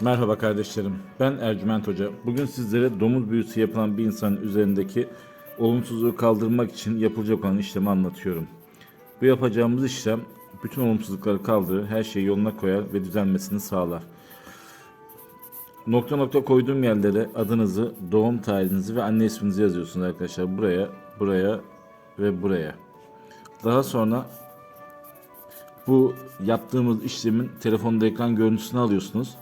Merhaba kardeşlerim. Ben Ercüment Hoca. Bugün sizlere domuz büyüsü yapılan bir insanın üzerindeki olumsuzluğu kaldırmak için yapılacak olan işlemi anlatıyorum. Bu yapacağımız işlem bütün olumsuzlukları kaldırır, her şeyi yoluna koyar ve düzelmesini sağlar. Nokta nokta koyduğum yerlere adınızı, doğum tarihinizi ve anne isminizi yazıyorsunuz arkadaşlar. Buraya, buraya ve buraya. Daha sonra bu yaptığımız işlemin telefonda ekran görüntüsünü alıyorsunuz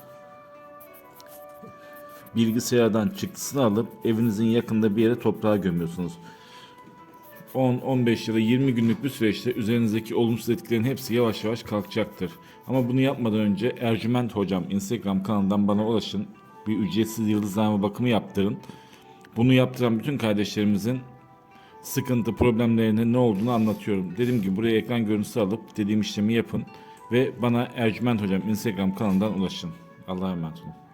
bilgisayardan çıktısını alıp evinizin yakında bir yere toprağa gömüyorsunuz. 10, 15 ya da 20 günlük bir süreçte üzerinizdeki olumsuz etkilerin hepsi yavaş yavaş kalkacaktır. Ama bunu yapmadan önce Ercüment Hocam Instagram kanalından bana ulaşın. Bir ücretsiz yıldızlama bakımı yaptırın. Bunu yaptıran bütün kardeşlerimizin sıkıntı, problemlerinin ne olduğunu anlatıyorum. Dediğim gibi buraya ekran görüntüsü alıp dediğim işlemi yapın. Ve bana Ercüment Hocam Instagram kanalından ulaşın. Allah'a emanet olun.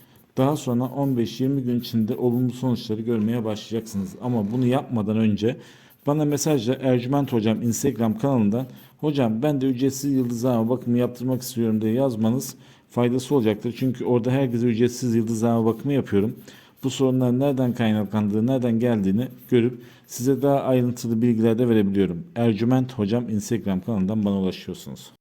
Daha sonra 15-20 gün içinde olumlu sonuçları görmeye başlayacaksınız. Ama bunu yapmadan önce bana mesajla Ercüment Hocam Instagram kanalından Hocam ben de ücretsiz yıldızlama bakımı yaptırmak istiyorum diye yazmanız faydası olacaktır. Çünkü orada herkese ücretsiz yıldızlama bakımı yapıyorum. Bu sorunların nereden kaynaklandığı, nereden geldiğini görüp size daha ayrıntılı bilgiler de verebiliyorum. Ercüment Hocam Instagram kanalından bana ulaşıyorsunuz.